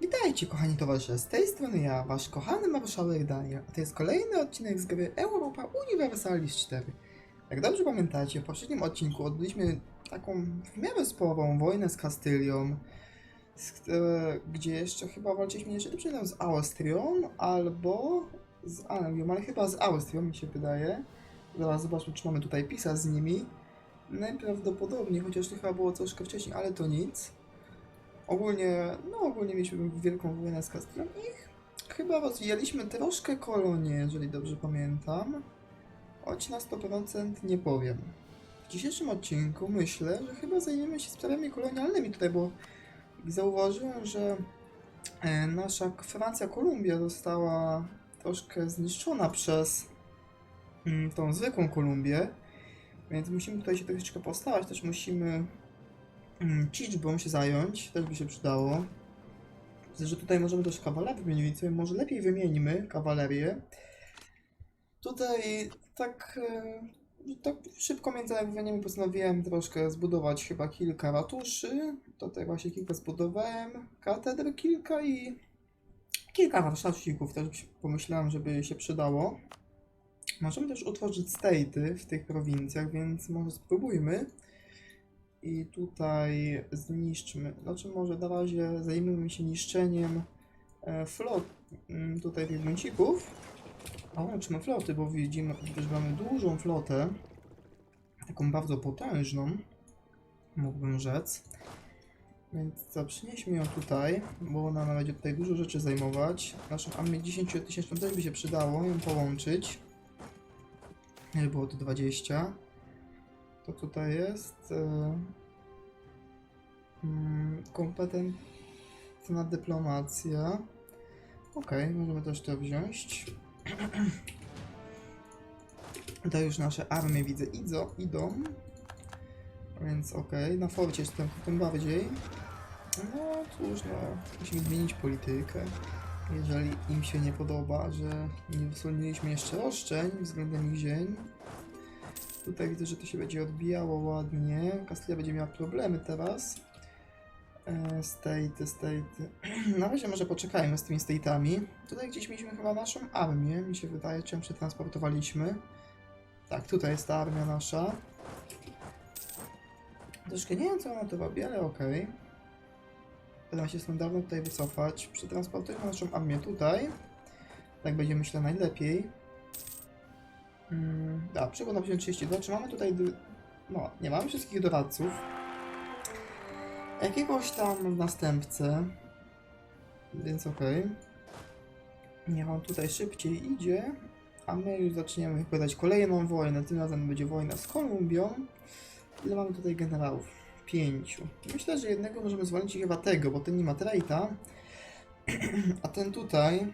Witajcie kochani towarzysze, z tej strony ja, wasz kochany marszałek Daniel, a to jest kolejny odcinek z gry Europa Universalis 4. Jak dobrze pamiętacie, w poprzednim odcinku odbyliśmy taką w miarę sporą wojnę z Kastylią, z, e, gdzie jeszcze chyba walczyliśmy jeszcze dobrze z Austrią albo z Anglią, ale chyba z Austrią mi się wydaje. Zaraz zobaczmy, czy mamy tutaj pisać z nimi. Najprawdopodobniej, chociaż to chyba było troszkę wcześniej, ale to nic. Ogólnie, no ogólnie mieliśmy wielką wojnę z Kastylią i chyba rozwijaliśmy troszkę kolonię, jeżeli dobrze pamiętam. Choć na 100% nie powiem. W dzisiejszym odcinku myślę, że chyba zajmiemy się sprawami kolonialnymi tutaj, bo zauważyłem, że e, nasza Francja Kolumbia została troszkę zniszczona przez mm, tą zwykłą Kolumbię, więc musimy tutaj się troszeczkę postarać, też musimy mm, Ciczbą się zająć, też by się przydało. Widzę, że tutaj możemy też kawalerię wymienić, może lepiej wymieńmy kawalerię. Tutaj tak, e, tak szybko między nagrywaniem postanowiłem troszkę zbudować chyba kilka ratuszy. Tutaj właśnie kilka zbudowałem, katedr kilka i kilka warsztatów też pomyślałem, żeby się przydało. Możemy też utworzyć state'y w tych prowincjach, więc może spróbujmy. I tutaj zniszczmy, znaczy może na razie zajmijmy się niszczeniem e, flot, mm, tutaj tych buncików. A łączmy floty, bo widzimy, że mamy dużą flotę. Taką bardzo potężną, mógłbym rzec. Więc co, przynieśmy ją tutaj, bo ona będzie tutaj dużo rzeczy zajmować. Naszą armię 10 tysięczną też by się przydało ją połączyć. Nie było to 20. To tutaj jest. E, mm, kompetentna dyplomacja. Okej, możemy też to wziąć. To już nasze armie widzę idą, idą. Więc okej, na forcie jestem tym bardziej. No cóż, no, musimy zmienić politykę. Jeżeli im się nie podoba, że nie wysłoniliśmy jeszcze roszczeń względem ich ziemi. Tutaj widzę, że to się będzie odbijało ładnie. Kastylia będzie miała problemy teraz. E, State, state. Na razie może poczekajmy z tymi state'ami. Tutaj gdzieś mieliśmy chyba naszą armię, mi się wydaje, czym przetransportowaliśmy. Tak, tutaj jest ta armia nasza. Troszkę nie wiem, co ona tu robi, ale okej. Będę się standardem tutaj wycofać. Przetransportujemy naszą armię tutaj. Tak będzie, myślę, najlepiej. Mm, da, poziom 32. Czy mamy tutaj... No, nie mamy wszystkich doradców. Jakiegoś tam następcę. Więc okej. Niech on tutaj szybciej idzie. A my już zaczniemy wypowiadać kolejną wojnę. Tym razem będzie wojna z Kolumbią. Ile mamy tutaj generałów? Pięciu. Myślę, że jednego możemy zwolnić chyba tego, bo ten nie ma traita. A ten tutaj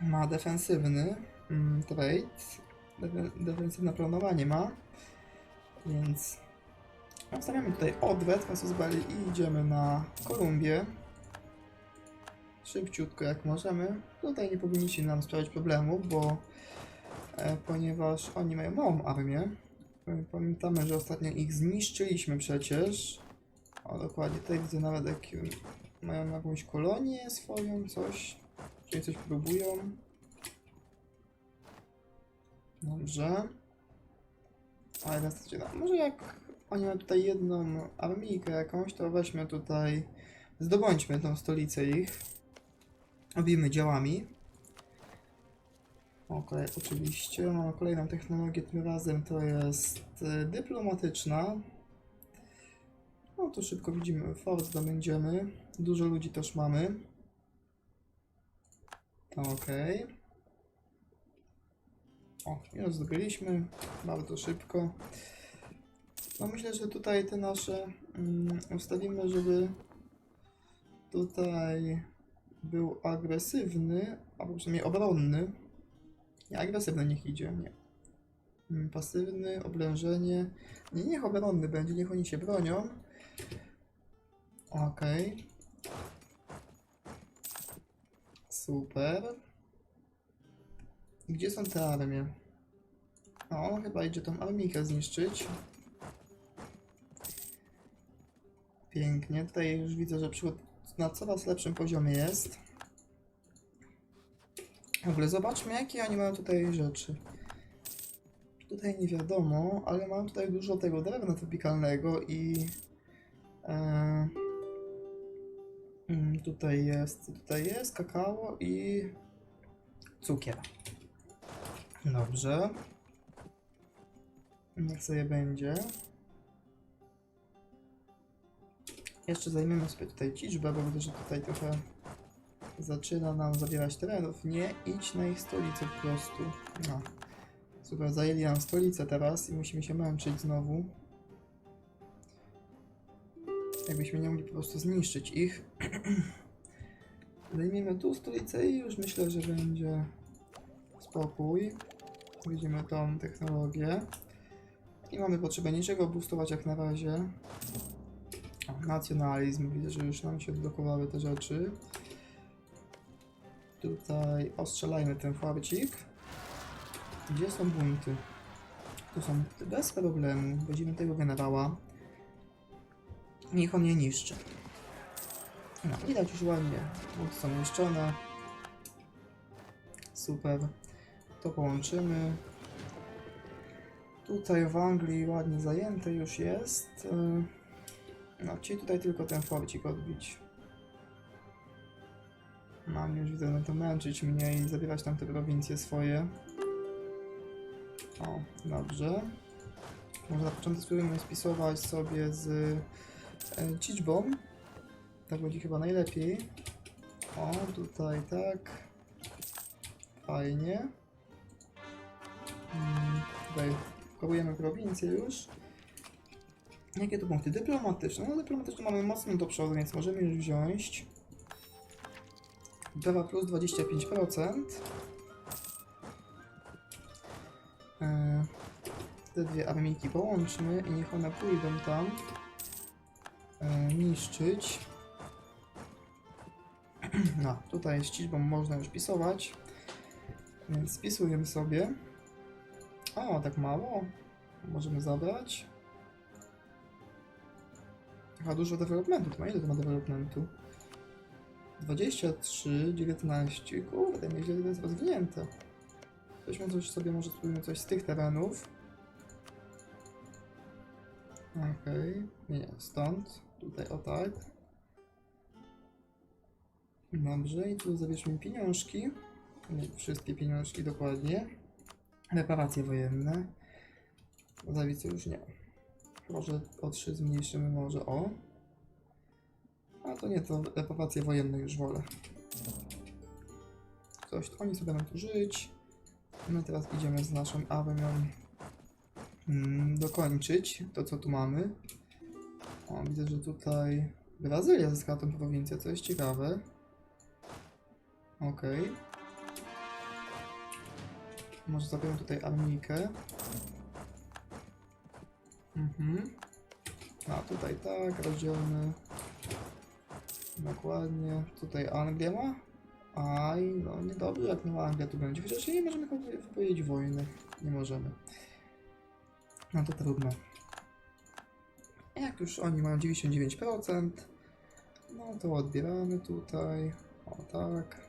ma defensywny mm, trade. Defe- defensywne planowanie ma. Więc Stawiamy tutaj odwet Kasusbali i idziemy na Kolumbię. Szybciutko jak możemy. Tutaj nie powinniście nam sprawiać problemów, bo e, ponieważ oni mają małą armię. Pamiętamy, że ostatnio ich zniszczyliśmy przecież. O dokładnie, tutaj widzę nawet jak mają jakąś kolonię swoją, coś. Czyli coś próbują. Dobrze. Ale teraz się da. Może jak oni mają tutaj jedną armijkę jakąś, to weźmy tutaj, zdobądźmy tą stolicę ich. Robimy działami. Okej, oczywiście. Mamy kolejną technologię, tym razem to jest e, dyplomatyczna. No to szybko widzimy, fort zdobędziemy. Dużo ludzi też mamy. Okej. O, już zdobyliśmy. Bardzo szybko. No myślę, że tutaj te nasze mm, ustawimy, żeby tutaj był agresywny, albo przynajmniej obronny. Nie, agresywny niech idzie, nie. Mm, Pasywny, oblężenie. Nie, niech obronny będzie, niech oni się bronią. Okej. Super. Gdzie są te armie? O, chyba idzie tą armikę zniszczyć. Pięknie. Tutaj już widzę, że przygod... na coraz lepszym poziomie jest. W ogóle zobaczmy, jakie oni mają tutaj rzeczy. Tutaj nie wiadomo, ale mam tutaj dużo tego drewna tropikalnego i... E, mm, tutaj jest, tutaj jest kakao i cukier. Dobrze. Niech sobie będzie. Jeszcze zajmiemy sobie tutaj ciczbę, bo widzę, że tutaj trochę zaczyna nam zabierać terenów. Nie idź na ich stolicę po prostu. No. Super, zajęli nam stolicę teraz i musimy się męczyć znowu. Jakbyśmy nie mogli po prostu zniszczyć ich. Zajmiemy tu stolicę i już myślę, że będzie spokój. Widzimy tą technologię. Nie mamy potrzeby niczego boostować jak na razie. O, nacjonalizm, widzę, że już nam się odblokowały te rzeczy. Tutaj ostrzelajmy ten farcik. Gdzie są bunty? Tu są bez problemu. Będziemy tego generała. Niech on nie niszczy. No, widać już ładnie. Bunty są niszczone. Super. To połączymy. Tutaj w Anglii ładnie zajęte już jest. Yy, No, czyli tutaj tylko ten forcik odbić. Mam już widzę, no to męczyć mnie i zabierać tam te prowincje swoje. O, dobrze. Może na początku spróbujemy spisować sobie z e, Ciczbą. Tak będzie chyba najlepiej. O, tutaj tak. Fajnie. Mm, tutaj korujemy prowincję już. Jakie tu punkty? Dyplomatyczne. No dyplomatyczne mamy mocno do przodu, więc możemy już wziąć. Prawa plus 25%. E, Te dwie armijki połączmy i niech one pójdą tam e, niszczyć. No, tutaj z ciżbą można już pisować. Więc spisujemy sobie. O, tak mało. Możemy zabrać. Chyba dużo developmentu. To ma ile to ma developmentu? 23, 19. Kurde, nieźle to jest rozwinięte. Weźmy coś sobie, może spróbujmy coś z tych terenów. Okej, nie, nie, stąd. Tutaj o tak. Dobrze, i tu zabierzmy pieniążki. Nie, wszystkie pieniążki dokładnie. Reparacje wojenne. Zawicy już nie. Może o 3 zmniejszymy, może o. A to nie, to reparacje wojenne już wolę. Coś, oni sobie będą tu żyć. My teraz idziemy z naszą armią mm, dokończyć to, co tu mamy. O, widzę, że tutaj Brazylia zyskała tę prowincję, co jest ciekawe. Okej. Może zabieram tutaj armijkę. Mhm. A tutaj tak, rozdzielmy. Dokładnie. Tutaj Anglia ma? Aj, no niedobrze jak nie Anglia tu będzie. Chociaż nie możemy wypowiedzieć wojny. Nie możemy. No to trudno. Jak już oni mają 99%, no to odbieramy tutaj. O tak.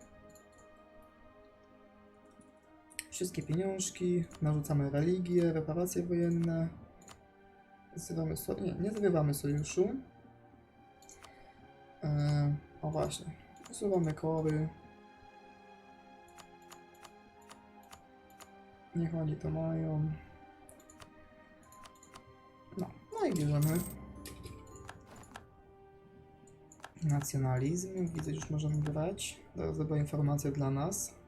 Wszystkie pieniążki, narzucamy religię, reparacje wojenne. Zrywamy so... Nie, nie zrywamy sojuszu. Eee, o właśnie. Usuwamy kory. Niech oni to mają. No, no i bierzemy. Nacjonalizm. Widzę, już możemy brać. Teraz dobra informacja dla nas.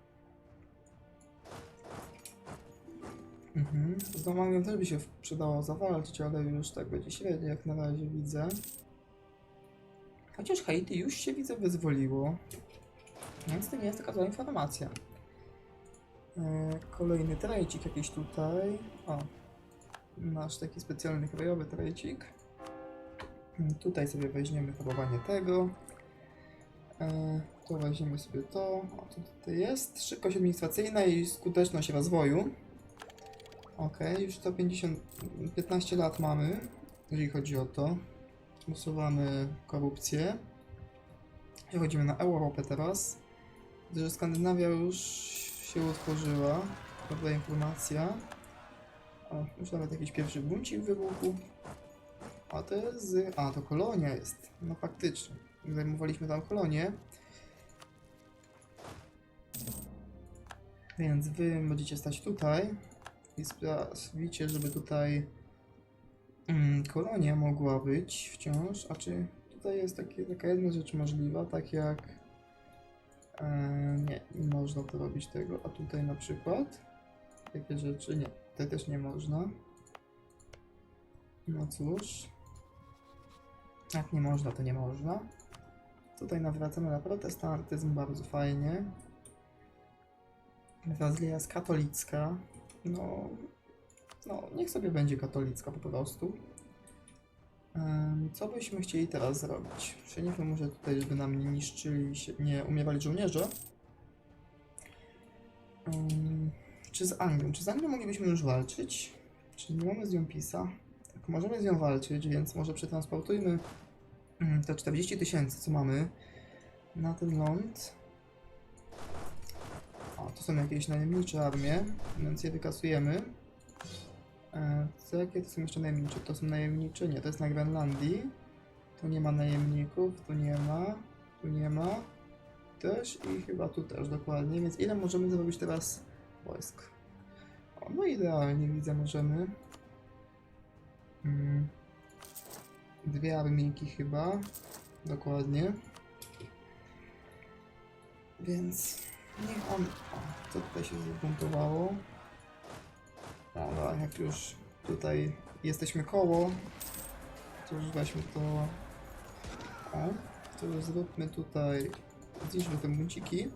Mhm. Z Romanią też by się przydało zawalczyć, ale już tak będzie średnio, jak na razie widzę. Chociaż Haiti już się widzę wyzwoliło. Więc to nie jest taka zła informacja. E, kolejny trajcik jakiś tutaj. O. Nasz taki specjalny krajowy trajcik. Mm, Tutaj sobie weźmiemy próbowanie tego. E, tu weźmiemy sobie to. O, co tutaj jest? Szybkość administracyjna i skuteczność rozwoju. Ok, już to 50, 15 lat mamy, jeżeli chodzi o to. Usuwamy korupcję. Przechodzimy na Europę teraz. Widzę, że Skandynawia już się utworzyła. Dobra informacja. O, już nawet jakiś pierwszy buncik wybuchł. A to jest. A, to kolonia jest. No faktycznie. Zajmowaliśmy tam kolonię. Więc wy będziecie stać tutaj i sprawicie, żeby tutaj mm, kolonia mogła być wciąż. A czy tutaj jest takie, taka jedna rzecz możliwa, tak jak e, nie, nie można to robić tego, a tutaj na przykład takie rzeczy nie, tutaj też nie można. No cóż, jak nie można, to nie można. Tutaj nawracamy na protestantyzm, bardzo fajnie. Brazylia jest katolicka. No, no, niech sobie będzie katolicka po prostu. Co byśmy chcieli teraz zrobić? Przenieśmy może tutaj, żeby nam nie niszczyli, się, nie umierali żołnierze. Em, Czy z Anglią? Czy z Anglią moglibyśmy już walczyć? Czy nie mamy z nią PiSa? Tak, możemy z nią walczyć, więc może przetransportujmy mm, te 40 tysięcy, co mamy, na ten ląd. To są jakieś najemnicze armie, więc je wykasujemy. E, co jakie to są jeszcze najemnicze? To są najemnicze? Nie, to jest na Grenlandii. Tu nie ma najemników, tu nie ma, tu nie ma. Też i chyba tu też dokładnie, więc ile możemy zrobić teraz wojsk? O, no idealnie widzę, możemy. Mm. Dwie armijki chyba, dokładnie. Więc niech on... O, co tutaj się zbuntowało? Dobra, jak już tutaj jesteśmy koło, to już weźmy to... O, to zróbmy tutaj... Zniszczmy te bunciki.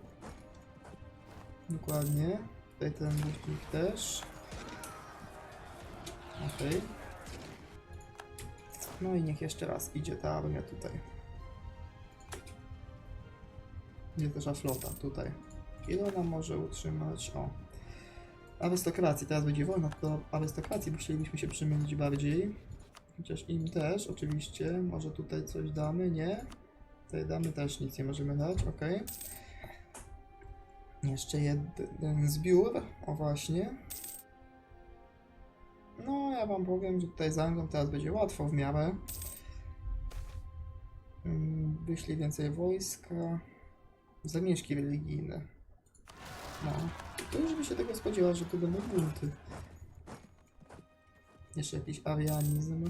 Dokładnie. Tutaj ten buncik też. Okej. No i niech jeszcze raz idzie ta armia tutaj. Gdzie też flota? Tutaj. Ile ona może utrzymać? O. Arystokracji. Teraz będzie wolna do arystokracji, chcielibyśmy się przemienić bardziej. Chociaż im też, oczywiście. Może tutaj coś damy? Nie. Tutaj damy też nic nie możemy dać, ok. Jeszcze jeden zbiór. O właśnie. No, ja wam powiem, że tutaj z Anglią teraz będzie łatwo w miarę. Mm, Wyślij więcej wojska. Zamieszki religijne. No. To już by się tego spodziewał, że tu będą bunty. Jeszcze jakiś arianizm.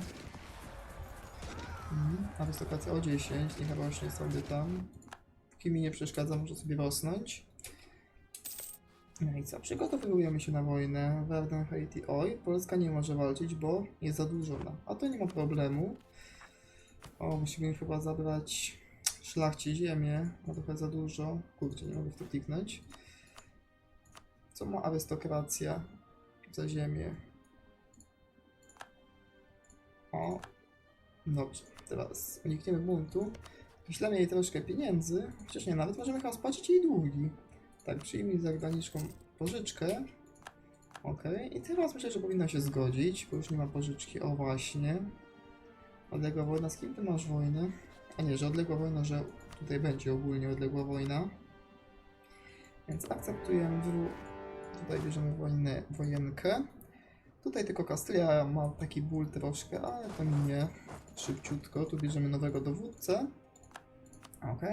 Mhm. Arystokracja o 10, niech rośnie sobie tam. Póki mi nie przeszkadza, może sobie rosnąć. No i co? Przygotowujemy się na wojnę. Werden, Haiti. Oj, Polska nie może walczyć, bo jest zadłużona. A to nie ma problemu. O, musimy chyba zabrać szlachcie ziemię. Ma trochę za dużo. Kurczę, nie mogę w to kliknąć. Co ma arystokracja za ziemię? O, dobrze. Teraz unikniemy buntu. Wyślemy jej troszkę pieniędzy. Chociaż nie, nawet możemy chyba spłacić jej długi. Tak, przyjmij zagraniczną pożyczkę. Ok, i teraz myślę, że powinna się zgodzić, bo już nie ma pożyczki. O, właśnie. Odległa wojna. Z kim ty masz wojnę? A nie, że odległa wojna, że tutaj będzie ogólnie odległa wojna. Więc akceptujemy. wró- Tutaj bierzemy wojnę, wojenkę. Tutaj tylko Kastylia ma taki ból troszkę, ale to minie szybciutko. Tu bierzemy nowego dowódcę. Ok.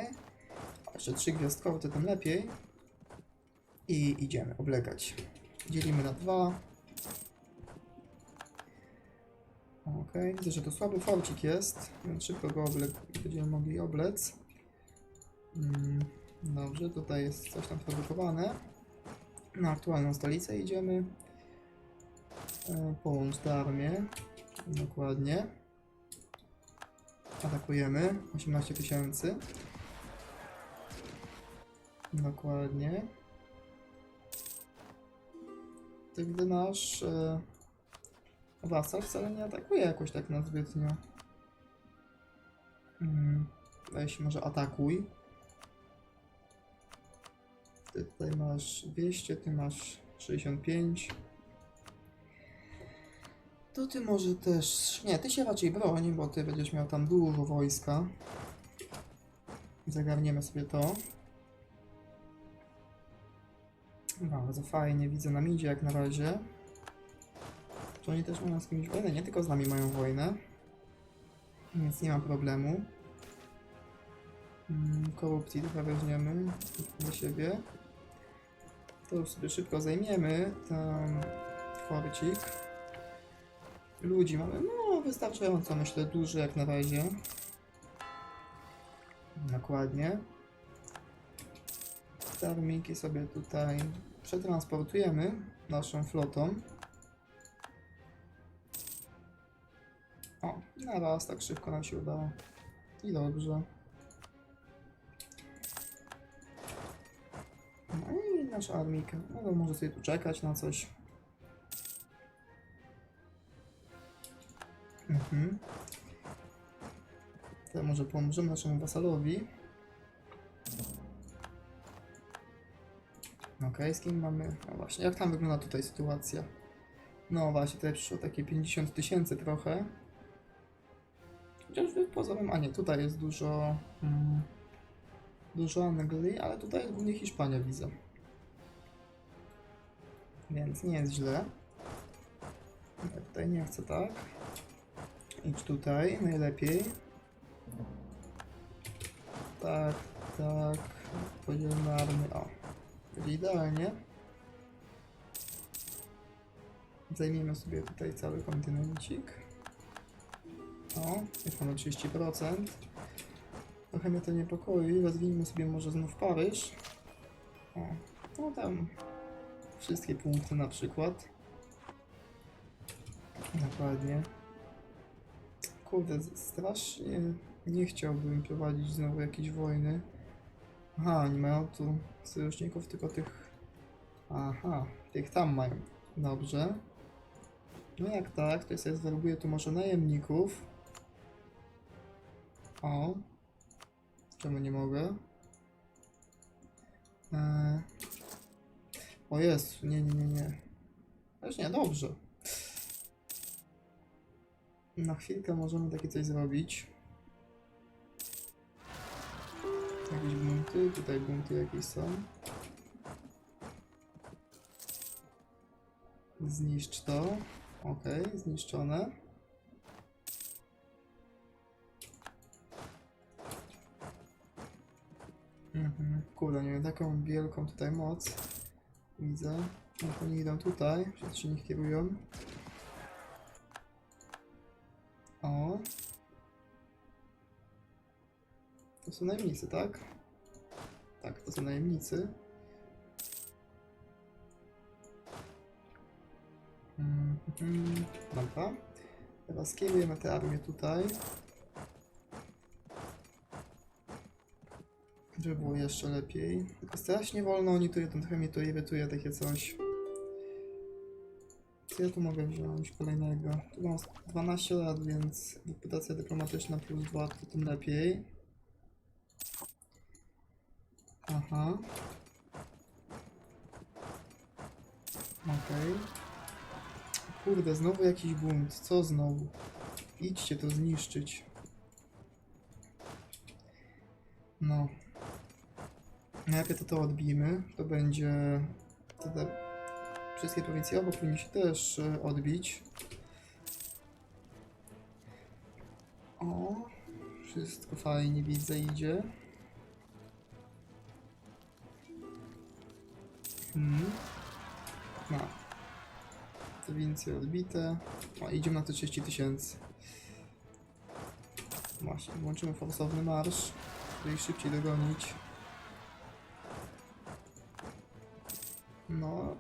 A jeszcze trzy gwiazdkowe, to tym lepiej. I idziemy oblegać. Dzielimy na dwa. Ok, widzę, że to słaby forcik jest, więc szybko go oble będziemy mogli oblec. Mm, dobrze, tutaj jest coś tam produkowane. Na aktualną stolicę idziemy. E, Połącz armię. Dokładnie. Atakujemy. 18 tysięcy. Dokładnie. To gdy nasz e, wasal wcale nie atakuje jakoś tak na zbytnio. Mm, weź może atakuj. Ty tutaj masz 200, ty masz 65. To ty może też... Nie, ty się raczej broń, bo ty będziesz miał tam dużo wojska. Zagarniemy sobie to. Bardzo fajnie, widzę nam idzie jak na razie. Czy oni też mają z kimś wojnę? Nie tylko z nami mają wojnę. Więc nie ma problemu. Mm, Korupcji trochę weźmiemy do siebie. To sobie szybko zajmiemy. Tam chorcik. Ludzi mamy, no wystarczająco myślę, dużo jak na razie. Dokładnie. Termiki sobie tutaj przetransportujemy naszą flotą. O, na raz tak szybko nam się udało. I dobrze. I nasza armika. No może sobie tu czekać na coś. Mhm. To może pomożemy naszemu wasalowi. Okej, z kim mamy? No właśnie, jak tam wygląda tutaj sytuacja? No właśnie, tutaj przyszło takie 50 tysięcy trochę. Chociaż pozorem, a nie, tutaj jest dużo... Mm, dużo Anglii, ale tutaj jest głównie Hiszpania widzę. Więc nie jest źle. Ja tutaj nie chcę tak. Idź tutaj, najlepiej. Tak, tak. Podzielmy armię. O, będzie idealnie. Zajmijmy sobie tutaj cały kontynencik. O, już mamy 30%. Trochę mnie to niepokoi. Rozwijmy sobie może znów Paryż. O, no tam wszystkie punkty na przykład. Dokładnie. Kurde, strasznie nie chciałbym prowadzić znowu jakiejś wojny. Aha, oni mają tu sojuszników, tylko tych... Aha, tych tam mają. Dobrze. No jak tak, to sobie zwerbuje tu może najemników. O. Czemu nie mogę? Eee. O jest, nie, nie, nie, nie. Też nie, dobrze. Na chwilkę możemy takie coś zrobić. Jakieś bunty, tutaj bunty jakieś są. Zniszcz to. Ok, zniszczone. Mhm. Kurde, nie wiem, taką wielką tutaj moc. Widzę. Jak oni idą tutaj, wszyscy nich kierują. O. To są najemnicy, tak? Tak, to są najemnicy. Mhm. Dobra. Teraz kierujemy tę armię tutaj. Żeby było jeszcze lepiej. Tylko strasznie wolno oni tu jeden trochę mnie tu irytuje takie coś. Co ja tu mogę wziąć kolejnego? Tu mam 12 lat, więc reputacja dyplomatyczna plus 2 to tym lepiej. Aha. Okej. Kurde, znowu jakiś bunt. Co znowu? Idźcie to zniszczyć. No. Najpierw to to odbijmy. To będzie... To te wszystkie prowincje obok powinny się też e, odbić. O, wszystko fajnie widzę idzie. Hmm. No. Prowincje odbite. O, idziemy na te 30 tysięcy. Właśnie, włączymy forsowny marsz, żeby ich szybciej dogonić. No.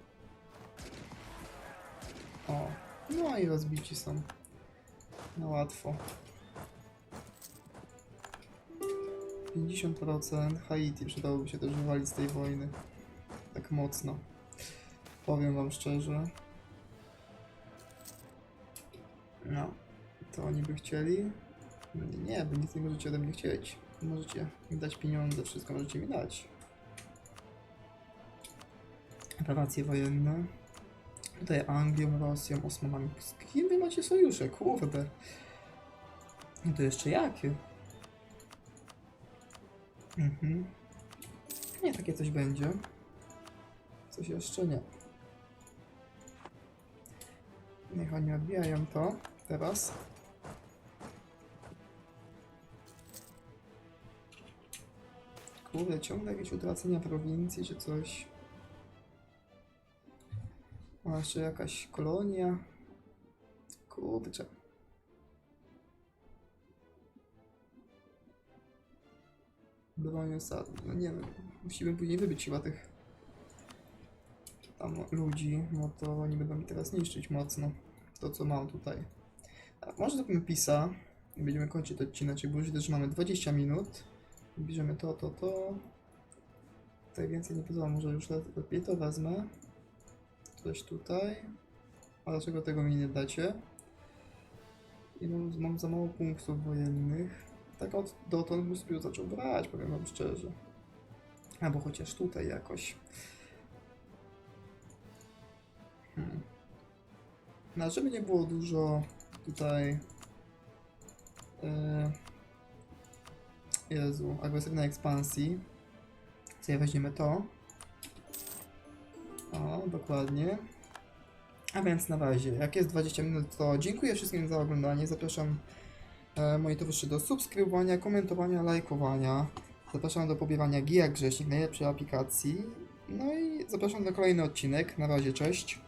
O, no i rozbici są. No łatwo. 50% Haiti przydałoby się też wywalić z tej wojny. Tak mocno. Powiem wam szczerze. No, to oni by chcieli. Nie, wy nic nie możecie ode mnie chcieć. Możecie mi dać pieniądze, wszystko możecie mi dać. Operacje wojenne. Tutaj Anglią, Rosją, Osmanami. Z kim wy macie sojusze? Kurde. I to jeszcze jakie? Mhm. Nie, takie coś będzie. Coś jeszcze nie. Niech oni odbijają to teraz. Kurde, ciągle jakieś utracenia prowincji czy coś. A jeszcze jakaś kolonia. Kurczę. Broń osadną. No nie wiem, musimy później wybić chyba tych tam ludzi, no to oni będą mi teraz niszczyć mocno to, co mam tutaj. Tak, może zrobimy pisa i będziemy kończyć odcinek, bo już widzę, że mamy 20 minut. Bierzemy to, to, to. Tutaj więcej nie podoba, może już le- lepiej to wezmę. Coś tutaj. A dlaczego tego mi nie dacie? I mam, mam za mało punktów wojennych. Tak od dotąd bym sobie zaczął brać, powiem wam szczerze. Albo chociaż tutaj jakoś. Hmm. No, żeby nie było dużo tutaj. Yy, Jezu, agresywnej ekspansji. Sobie weźmiemy to. O, dokładnie. A więc na razie, jak jest 20 minut, to dziękuję wszystkim za oglądanie. Zapraszam e, moi towarzyszy do subskrybowania, komentowania, lajkowania. Zapraszam do pobierania Gija Grzesznik, najlepszej aplikacji. No i zapraszam na kolejny odcinek. Na razie, cześć.